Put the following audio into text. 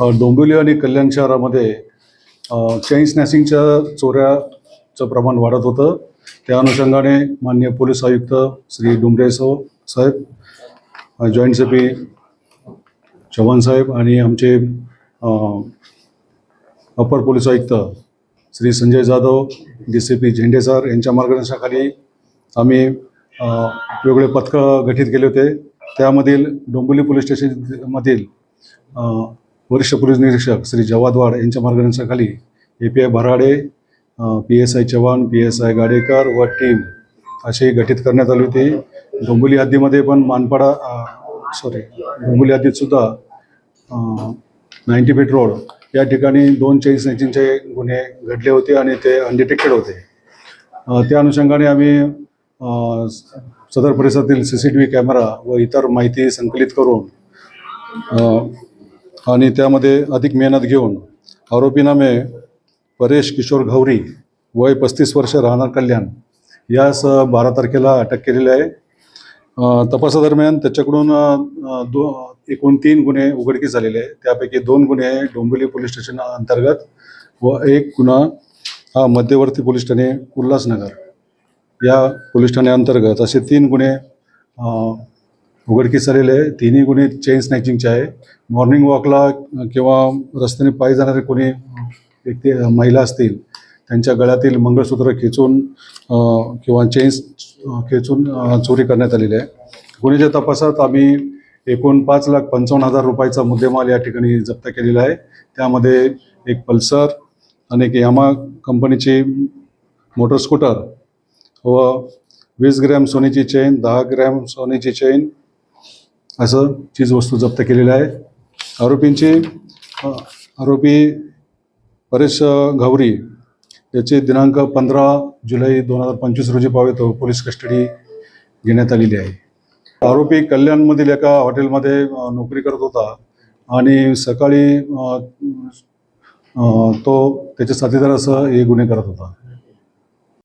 डोंबिवली आणि कल्याण शहरामध्ये चेन स्नॅसिंगच्या चोऱ्याचं प्रमाण वाढत होतं. त्या अनुषंगाने मान्य पोलीस आयुक्त श्री डुंबरे सो साहेब जॉईंट सी पी चव्हाण साहेब आणि आमचे अपर पोलीस आयुक्त Shri Sanjay Jadhav D C P Zende sir यांच्या मार्गदर्शनाखाली आम्ही वेगवेगळे वेगळे पथकं गठीत केले होते. त्यामधील डोंबिवली पोलीस स्टेशनमधील वरिष्ठ पोलीस निरीक्षक श्री जवाद वाड यांच्या मार्गदर्शनाखाली A P I Bharade P S I Chavan P S I Gadekar व टीम अशी गठीत करण्यात आली होती. डोंबोली हद्दीमध्ये पण मानपाडा सॉरी डोंबोली हद्दीतसुद्धा नाईन्टी फीट रोड या ठिकाणी दोन चेन स्नॅचिंगचे गुन्हे घडले होते आणि ते अनडिटेक्टेड होते. त्या अनुषंगाने आम्ही सदर परिसरातील C C T V camera व इतर माहिती संकलित करून आणि त्यामध्ये अधिक मेहनत घेऊन आरोपी नामे परेश किशोर घवरी वय पस्तीस वर्ष राहणार कल्याण. यास बारा तारखेला अटक केलेली आहे. तपासादरम्यान त्याच्याकडून दो एकूण तीन गुन्हे उघडकीस झालेले आहे त्यापैकी दोन गुन्हे डोंबिवली पोलीस स्टेशन अंतर्गत व एक गुन्हा हा मध्यवर्ती पोलीस ठाणे उल्हासनगर. या पोलीस ठाण्याअंतर्गत असे तीन गुन्हे उघडकीस आलेले आहे तिन्ही गुन्हे चेन स्नॅचिंगचे आहे. मॉर्निंग वॉकला किंवा रस्त्याने पायी जाणारे कोणी व्यक्ती महिला असतील त्यांच्या गळ्यातील मंगळसूत्र खेचून किंवा चेन्स खेचून चोरी करण्यात आलेली आहे. गुन्ह्याच्या तपासात आम्ही एकूण पाच लाख पंचावन्न हजार रुपयाचा मुद्देमाल या ठिकाणी जप्त केलेला आहे. त्यामध्ये एक पल्सर आणि एक यामा कंपनीची मोटर स्कूटर व वीस ग्रॅम सोन्याची चेन दहा ग्रॅम सोन्याची चेन असं चीजवस्तू जप्त केलेल्या आहे. आरोपींची आरोपी परेश घावरी याचे याची दिनांक पंधरा जुलै दोन हजार पंचवीस रोजी पावेतो पोलीस कस्टडी घेण्यात आलेली आहे. आरोपी कल्याणमधील एका हॉटेलमध्ये नोकरी करत होता आणि सकाळी तो त्याच्या साथीदारासह हे गुन्हे करत होता.